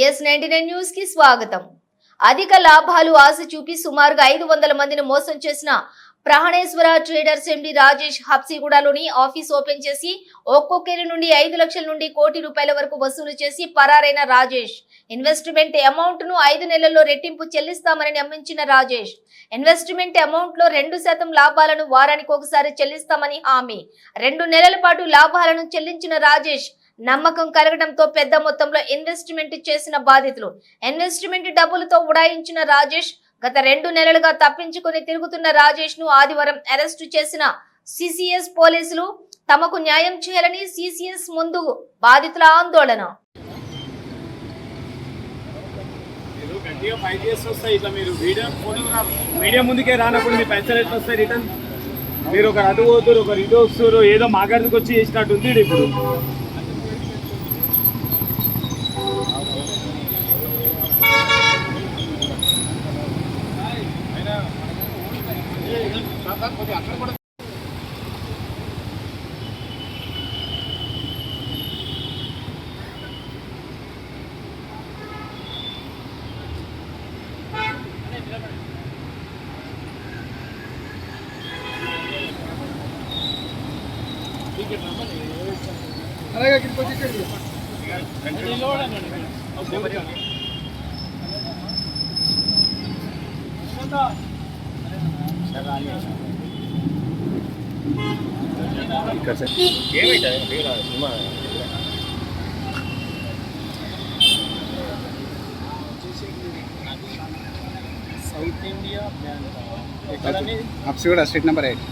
Ninety nine న్యూస్కి స్వాగతం. అధిక లాభాలు ఆశ చూపి సుమారుగా ఐదు వందల మందిని మోసం చేసిన ప్రహణేశ్వర ట్రేడర్స్ ఎండి రాజేష్ హబ్సిగూడలోని ఆఫీస్ ఓపెన్ చేసి ఒక్కొక్కరి నుండి ఐదు లక్షల నుండి కోటి రూపాయల వరకు వసూలు చేసి పరారైన రాజేష్. ఇన్వెస్ట్మెంట్ అమౌంట్ను ఐదు నెలల్లో రెట్టింపు చెల్లిస్తామని నమ్మించిన రాజేష్. ఇన్వెస్ట్మెంట్ అమౌంట్లో రెండు శాతం లాభాలను వారానికి ఒకసారి చెల్లిస్తామని హామీ. రెండు నెలల పాటు లాభాలను చెల్లించిన రాజేష్ నమ్మకం కలగడంతో పెద్ద మొత్తంలో ఇన్వెస్ట్మెంట్ చేసిన బాధితులు. ఇన్వెస్ట్మెంట్ డబ్బులతో ఉడాయించిన రాజేష్ గత రెండు నెలలుగా తప్పించుకుని తిరుగుతున్న రాజేష్ను ఆదివారం అరెస్టు చేసిన సిసిఎస్ పోలీసులు తమకు న్యాయం చేయాలని సిసిఎస్ ముందు బాధితుల ఆందోళన. మీరు గట్టిగా ఫైట్ చేసి వస్తాయి. ఇట్లా మీరు వీడియో ఫోటోగ్రాఫ్ మీడియా ముందుకే రానప్పుడు మీ పైసలు ఎట్లా వస్తాయి రిటర్న్ మీరు ఒకరు అటు పోతురు ఒకరు ఇటు వస్తారు ఏదో మాగాడికి వచ్చి చేసినట్టు ఉంది ఈడు ఇప్పుడు south India bank Habsiguda street number eight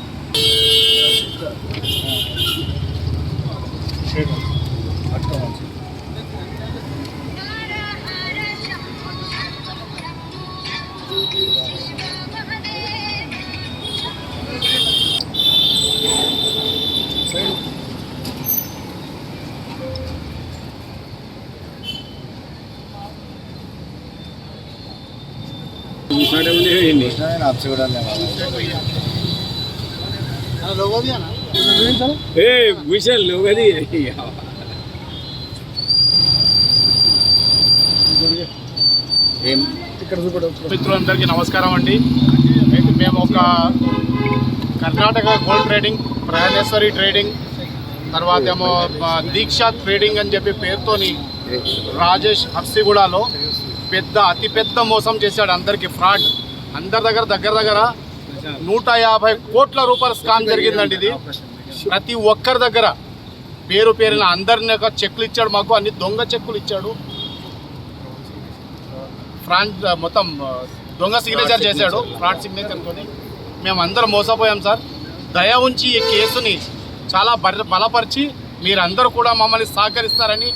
Habsiguda ఏం ఇక్కడ మిత్రులందరికీ నమస్కారం అండి. అయితే మేము ఒక Karnataka gold trading Prayaneshwari trading తర్వాత ఏమో దీక్ష ట్రేడింగ్ అని చెప్పి పేరుతోని రాజేష్ హర్సిగూడలో పెద్ద అతిపెద్ద మోసం చేశాడు అందరికీ. ఫ్రాడ్. అందరి దగ్గర దగ్గర దగ్గర నూట యాభై కోట్ల రూపాయల స్కామ్ జరిగిందండి ఇది. ప్రతి ఒక్కరి దగ్గర పేరు పేరున అందరిని ఒక చెక్కులు ఇచ్చాడు మాకు అన్ని దొంగ చెక్కులు ఇచ్చాడు. ఫ్రాంట్ మొత్తం దొంగ సిగ్నేచర్ చేశాడు ఫ్రాడ్ సిగ్నేచర్తో మేము అందరం మోసపోయాం సార్. దయ ఉంచి ఈ కేసుని చాలా బలపరిచి మీరందరూ కూడా మమ్మల్ని సహకరిస్తారని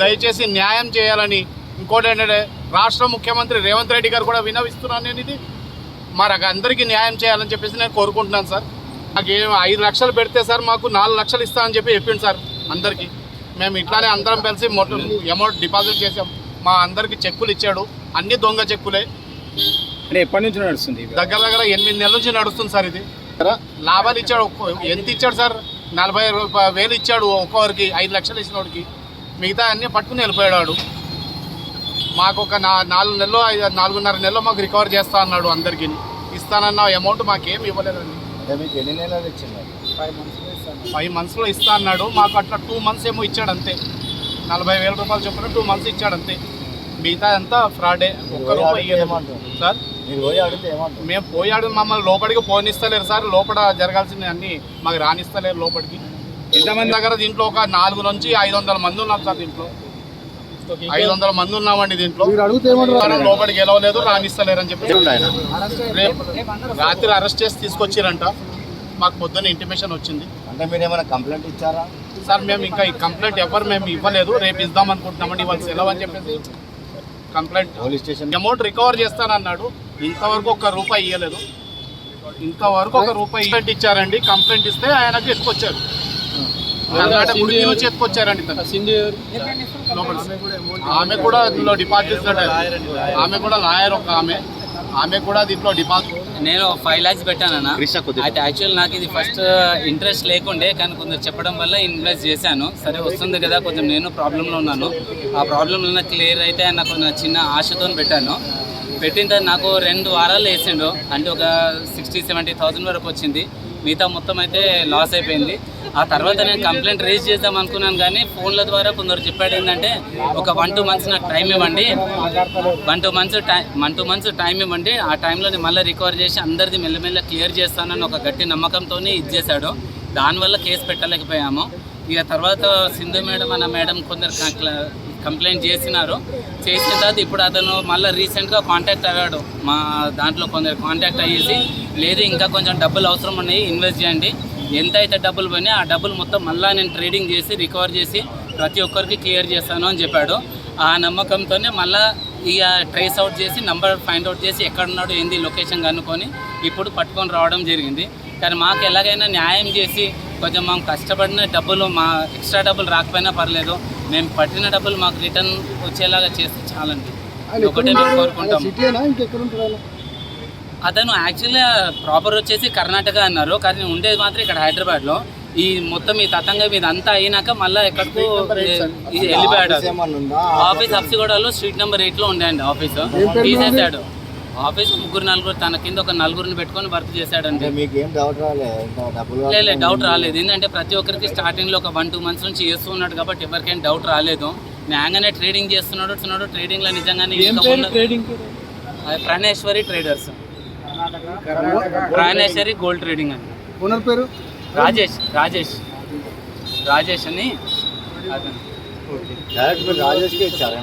దయచేసి న్యాయం చేయాలని ఇంకోటి ఏంటంటే రాష్ట్ర ముఖ్యమంత్రి రేవంత్ రెడ్డి గారు కూడా వినవిస్తున్నాను నేను ఇది. మరి అందరికీ న్యాయం చేయాలని చెప్పేసి నేను కోరుకుంటున్నాను సార్. నాకు ఏం ఐదు లక్షలు పెడితే సార్ మాకు నాలుగు లక్షలు ఇస్తామని చెప్పి చెప్పింది సార్ అందరికీ. మేము ఇట్లానే అందరం కలిసి మొత్తం అమౌంట్ డిపాజిట్ చేసాం మా అందరికి చెక్కులు ఇచ్చాడు. అన్ని దొంగ చెక్కులే. అంటే ఎప్పటి నుంచి నడుస్తుంది? దగ్గర దగ్గర ఎనిమిది నెలల నుంచి నడుస్తుంది సార్ ఇది. లాభాలు ఇచ్చాడు. ఒక్కో- ఎంత ఇచ్చాడు సార్? నలభై రూపాయ వేలు ఇచ్చాడు ఒక్కొక్కరికి. ఐదు లక్షలు ఇచ్చినోడికి. మిగతా అన్ని పట్టుకుని వెళ్ళిపోయాడు. మాకు ఒక నా నాలుగు నెలలు ఐదు నాలుగున్నర నెలలు మాకు రికవర్ చేస్తా అన్నాడు అందరికీ. ఇస్తానన్న అమౌంట్ మాకేం ఇవ్వలేదండి. ఎన్ని నెలలు ఇచ్చింది ఫైవ్ మంత్స్లో ఇస్తా అన్నాడు. మాకు అట్లా టూ మంత్స్ ఏమో ఇచ్చాడు అంతే. నలభై వేల రూపాయలు చొప్పున టూ మంత్స్ ఇచ్చాడు అంతే. మిగతా అంతా ఫ్రాడే ఒక్క రూపాయి. సార్? పోయి మేము పోయాడు మమ్మల్ని లోపలికి పోనిస్తలేరు సార్. లోపల జరగాల్సిన అన్ని మాకు రానిస్తలేరు లోపలికి. ఎంతమంది దగ్గర దీంట్లో ఒక నాలుగు నుంచి ఐదు వందల మంది ఉన్నాం సార్ దీంట్లో. ఐదు వందల మంది ఉన్నామండి దీంట్లో. లోపలికి గెలవలేదు రానిస్తలేరు అని చెప్పి రేపు రాత్రి అరెస్ట్ చేసి తీసుకొచ్చిరంట. మాకు పొద్దున్న ఇంటిమేషన్ వచ్చింది. అంటే మీరు ఏమైనా కంప్లైంట్ ఇచ్చారా? సార్ మేము ఇంకా ఈ కంప్లైంట్ ఎవరు మేము ఇవ్వలేదు. రేపు ఇద్దాం అనుకుంటున్నామండి ఇవాళ సెలవు అని చెప్పేసి complaint police station amount recover చేస్తానన్నాడు. ఇంతవరకు ఒక్క రూపాయి ఇవ్వలేదు ఇంతవరకు ఒక రూపాయి ఇచ్చారండి. కంప్లైంట్ ఇస్తే ఆయనకు ఎత్తుకొచ్చారు ఆమె కూడా దీనిలో డిపాజిట్ ఆమె కూడా లాయర్ ఒక ఆమె. ఆమె కూడా దీంట్లో డిపాజిట్ నేను ఫైవ్ ల్యాక్స్ పెట్టానన్న. అయితే యాక్చువల్ నాకు ఇది ఫస్ట్ ఇంట్రెస్ట్ లేకుండే కానీ కొంచెం చెప్పడం వల్ల ఇన్వెస్ట్ చేశాను. సరే వస్తుంది కదా కొంచెం నేను ప్రాబ్లంలో ఉన్నాను. ఆ ప్రాబ్లం క్లియర్ అయితే నాకు నా చిన్న ఆశతో పెట్టాను. పెట్టిన తర్వాత నాకు రెండు వారాలు వేసిండు. అంటే ఒక సిక్స్టీ సెవెంటీ థౌసండ్ వరకు వచ్చింది. మిగతా మొత్తం అయితే లాస్ అయిపోయింది. ఆ తర్వాత నేను కంప్లైంట్ రేజ్ చేద్దాం అనుకున్నాను కానీ ఫోన్ల ద్వారా కొందరు చెప్పాడు ఏంటంటే ఒక వన్ టూ మంత్స్ నాకు టైం ఇవ్వండి. One two months time one two months time ఇవ్వండి. ఆ టైంలో నేను మళ్ళీ రికవర్ చేసి అందరిది మెల్లమెల్ల క్లియర్ చేస్తానని ఒక గట్టి నమ్మకంతో ఇచ్చేసాడు దానివల్ల కేసు పెట్టలేకపోయాము. ఇక తర్వాత సింధు మేడం అన్న మేడం కొందరు కంప్లైంట్ చేసినారు. చేసిన తర్వాత ఇప్పుడు అతను మళ్ళీ రీసెంట్గా కాంటాక్ట్ అయ్యాడు. మా దాంట్లో కొందరు కాంటాక్ట్ అయ్యేసి లేదు ఇంకా కొంచెం డబ్బులు అవసరం ఉన్నాయి ఇన్వెస్ట్ చేయండి. ఎంత అయితే డబ్బులు పోయినా ఆ డబ్బులు మొత్తం మళ్ళీ నేను ట్రేడింగ్ చేసి రికవర్ చేసి ప్రతి ఒక్కరికి క్లియర్ చేస్తాను అని చెప్పాడు. ఆ నమ్మకంతోనే మళ్ళీ ఇక ట్రేస్ అవుట్ చేసి నంబర్ ఫైండ్ అవుట్ చేసి ఎక్కడ ఉన్నాడు ఏంది లొకేషన్ కనుక్కొని ఇప్పుడు పట్టుకొని రావడం జరిగింది. కానీ మాకు ఎలాగైనా న్యాయం చేసి కొంచెం మాకు కష్టపడిన డబ్బులు మా ఎక్స్ట్రా డబ్బులు రాకపోయినా పర్లేదు. మేము పట్టిన డబ్బులు మాకు రిటర్న్ వచ్చేలాగా చేస్తే చాలండి. ఒకటే మేము కోరుకుంటాం. అతను యాక్చువల్గా ప్రాపర్ వచ్చేసి కర్ణాటక అన్నారు. కానీ ఉండేది మాత్రం ఇక్కడ హైదరాబాద్లో. ఈ మొత్తం ఈ తతంగం ఇది అంతా అయినాక మళ్ళీ ఎక్కడికో వెళ్ళిపోయాడు ఆఫీస్ హబ్సిగూడలో స్ట్రీట్ నెంబర్ ఎయిట్లో ఉండే అండి ఆఫీస్. తీసేశాడు. ఆఫీస్ ముగ్గురు నలుగురు తన కింద ఒక నలుగురిని పెట్టుకొని వర్క్ చేశాడండి. మీకు ఏం డౌట్ రాలే ఇంకా డబ్బులు లే, లే డౌట్ రాలేదు. ఏంటంటే ప్రతి ఒక్కరికి స్టార్టింగ్లో ఒక వన్ టూ మంత్స్ నుంచి చేస్తూ ఉన్నాడు కాబట్టి ఎవరికైనా డౌట్ రాలేదు. న్యాయంగానే ట్రేడింగ్ చేస్తున్నాడు వస్తున్నాడు ట్రేడింగ్లో నిజంగానే Praneshwari traders Praneshwari gold trading అని ఓనర్ పేరు? రాజేష్ రాజేష్. రాజేష్ అని అతను. రాజేష్కి ఇచ్చారు?